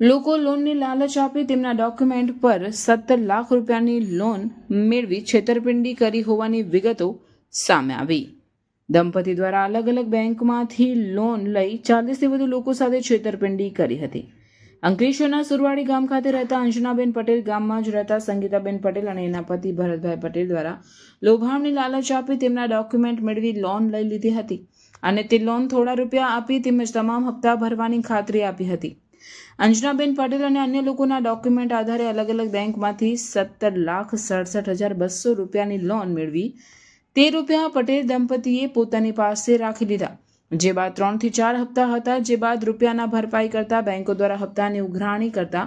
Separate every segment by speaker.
Speaker 1: લોકો લોનની લાલચ આપી તેમના ડોક્યુમેન્ટ પર સત્તર લાખ રૂપિયાની લોન મેળવી છેતરપિંડી કરી હોવાની વિગતો સામે આવી. દંપતી દ્વારા અલગ અલગ બેંકમાંથી લોન લઈ ચાલીસથી વધુ લોકો સાથે છેતરપિંડી કરી હતી. અંકલેશ્વરના સુરવાડી ગામ ખાતે રહેતા અંજનાબેન પટેલ ગામમાં જ રહેતા સંગીતાબેન પટેલ અને એના પતિ ભરતભાઈ પટેલ દ્વારા લોભામણી લાલચ આપી તેમના ડોક્યુમેન્ટ મેળવી લોન લઈ લીધી હતી. અને તે લોન થોડા રૂપિયા આપી તેમજ તમામ હપ્તા ભરવાની ખાતરી આપી હતી. અંજનાબેન પટેલ અને અન્ય લોકોના ડોક્યુમેન્ટ આધારે અલગ અલગ બેંકમાંથી સત્તર લાખ સડસઠ હજાર બસો રૂપિયાની લોન મેળવી. તે રૂપિયા પટેલ દંપતીએ પોતાની પાસે રાખી લીધા. જે બાદ ત્રણથી ચાર હપ્તા હતા, જે બાદ રૂપિયાના ભરપાઈ કરતા બેંકો દ્વારા હપ્તાની ઉઘરાણી કરતા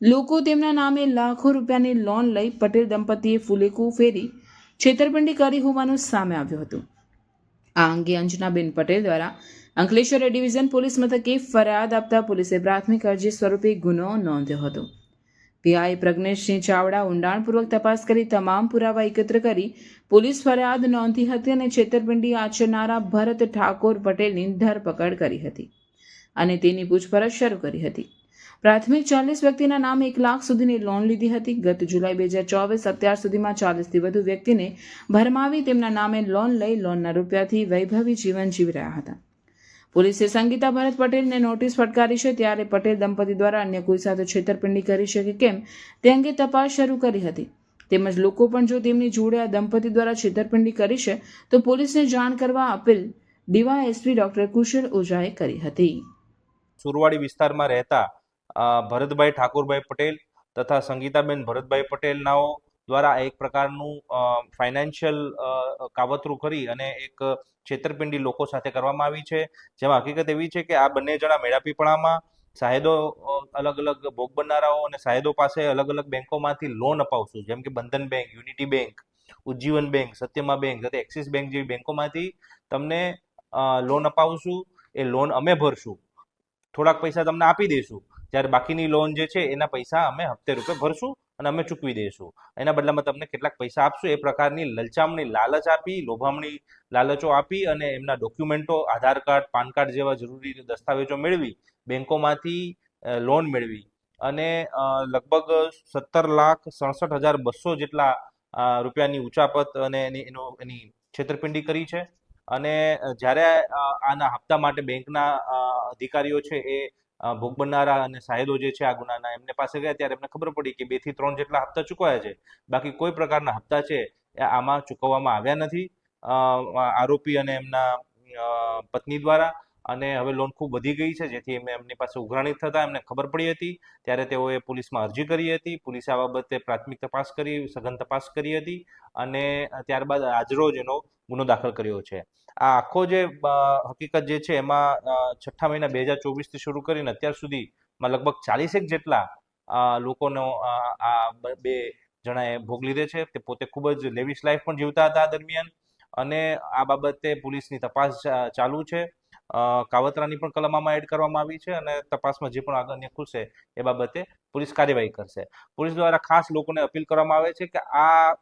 Speaker 1: લોકો તેમના નામે લાખો રૂપિયાની લોન લઈ પટેલ દંપતીએ ફુલેકું ફેરી છેતરપિંડી કરી હોવાનું સામે આવ્યું હતું. આ અંગે અંજનાબેન પટેલ દ્વારા અંકલેશ્વર ડિવિઝન પોલીસ મથકે ફરિયાદ આપતા પોલીસે પ્રાથમિક અરજી સ્વરૂપે ગુનો નોંધ્યો હતો. પીઆઈ પ્રજ્ઞેશસિંહ ચાવડા ઊંડાણપૂર્વક તપાસ કરી તમામ પુરાવા એકત્ર કરી પોલીસ ફરિયાદ નોંધી હતી અને છેતરપિંડી આચરનારા ભરત ઠાકોર પટેલની ધરપકડ કરી હતી અને તેની પૂછપરછ શરૂ કરી હતી. પ્રાથમિક ચાલીસ વ્યક્તિના નામે એક લાખ સુધીની લોન લીધી હતી. ગત જુલાઈ બે હજાર ચોવીસ અત્યાર સુધીમાં ચાલીસથી વધુ વ્યક્તિને ભરમાવી તેમના નામે લોન લઈ લોનના રૂપિયાથી વૈભવી જીવન જીવી રહ્યા હતા. પોલીસે સંગીતા ભરત પટેલને નોટિસ ફટકારી છે ત્યારે પટેલ દંપતી દ્વારા અન્ય કોઈ સાથે છેતરપિંડી કરી છે કે કેમ તે અંગે તપાસ શરૂ કરી હતી. તેમજ લોકો પણ જો તેમની જોડે આ દંપતી દ્વારા છેતરપિંડી કરી છે તો પોલીસને જાણ કરવા અપીલ ડીવાયએસપી ડોક્ટર કુશલ ઓઝાએ કરી હતી.
Speaker 2: સુરવાડી વિસ્તારમાં રહેતા ભરતભાઈ ઠાકોરભાઈ પટેલ તથા સંગીતાબેન ભરતભાઈ પટેલનાઓ દ્વારા એક પ્રકારનું ફાઇનાન્શિયલ કાવતરું કરી અને એક છેતરપિંડી લોકો સાથે કરવામાં આવી છે. જેમાં હકીકત એવી છે કે આ બંને જણા મેળાપીપળામાં સાહેદો અલગ અલગ ભોગ બનનારાઓ અને સાહેદો પાસે અલગ અલગ બેંકોમાંથી લોન અપાવશું. જેમ કે Bandhan bank, unity bank, Ujjivan bank, સત્યમા bank તથા એક્સિસ બેંક જેવી બેંકોમાંથી તમને લોન અપાવશું. એ લોન અમે ભરશું. થોડાક પૈસા તમને આપી દઈશું. જ્યારે બાકીની લોન જે છે, એના પૈસા અમે હપ્તે રૂપે ભરશું અને અમે ચૂકવી દઈશું. એના બદલામાં તમને કેટલાક પૈસા આપશું. એ પ્રકારની લલચામણી, લાલચ આપી, લોભામણી લાલચો આપી અને એમના ડોક્યુમેન્ટો, આધાર કાર્ડ, પાન કાર્ડ જેવા જરૂરી દસ્તાવેજો મેળવી, બેંકોમાંથી લોન મેળવી અને લગભગ સત્તર લાખ સડસઠ હજાર બસો જેટલા રૂપિયાની ઉચાપત અને એની, એનો, એની છેતરપિંડી કરી છે. અને જ્યારે આના હપ્તા માટે બેંકના અધિકારીઓ છે, એ ભોગ બનનારા અને સાહેદો જે છે આ ગુનાના, એમને પાસે ગયા ત્યારે એમને ખબર પડી કે બેથી ત્રણ જેટલા હપ્તા ચૂકવાયા છે. બાકી કોઈ પ્રકારના હપ્તા છે એ આમાં ચૂકવવામાં આવ્યા નથી. આરોપી અને એમના પત્ની દ્વારા અને હવે લોન ખૂબ વધી ગઈ છે, જેથી એમને એમની પાસે ઉઘરાણી થતા એમને ખબર પડી હતી. ત્યારે તેઓએ પોલીસમાં અરજી કરી હતી. પોલીસે આ બાબતે પ્રાથમિક તપાસ કરી, સઘન તપાસ કરી હતી અને ત્યારબાદ આજરોજ એનો ગુનો દાખલ કર્યો છે. આ આખો જે હકીકત જે છે, એમાં છઠ્ઠા મહિના બે હજાર ચોવીસથી શરૂ કરીને અત્યાર સુધીમાં લગભગ ચાલીસેક જેટલા લોકોનો આ બે જણાએ ભોગ લીધે છે. તે પોતે ખૂબ જ લેવિશ લાઈફ પણ જીવતા હતા આ દરમિયાન. અને આ બાબતે પોલીસની તપાસ ચાલુ છે. કાવતરાની પણ કલમ આમાં એડ કરવામાં આવી છે અને તપાસમાં જે પણ આગળ ખુલશે એ બાબતે પોલીસ કાર્યવાહી કરશે. પોલીસ દ્વારા ખાસ લોકોને અપીલ કરવામાં આવે છે કે આ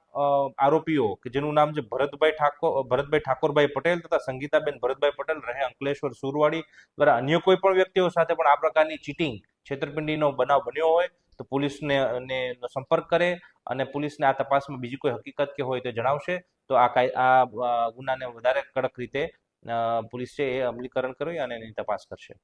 Speaker 2: આરોપીઓ કે જેનું નામ છે ભરતભાઈ ઠાકોર ભરતભાઈ ઠાકોરભાઈ પટેલ તથા સંગીતાબેન ભરતભાઈ પટેલ, રહે અંકલેશ્વર સુરવાડી દ્વારા અન્ય કોઈ પણ વ્યક્તિઓ સાથે પણ આ પ્રકારની ચીટિંગ છેતરપિંડીનો બનાવ બન્યો હોય તો પોલીસને સંપર્ક કરે અને પોલીસને આ તપાસમાં બીજી કોઈ હકીકત કે હોય તો જણાવશે તો આ આ ગુનાને વધારે કડક રીતે પોલીસ છે અમલીકરણ કરી અને એની તપાસ કરશે.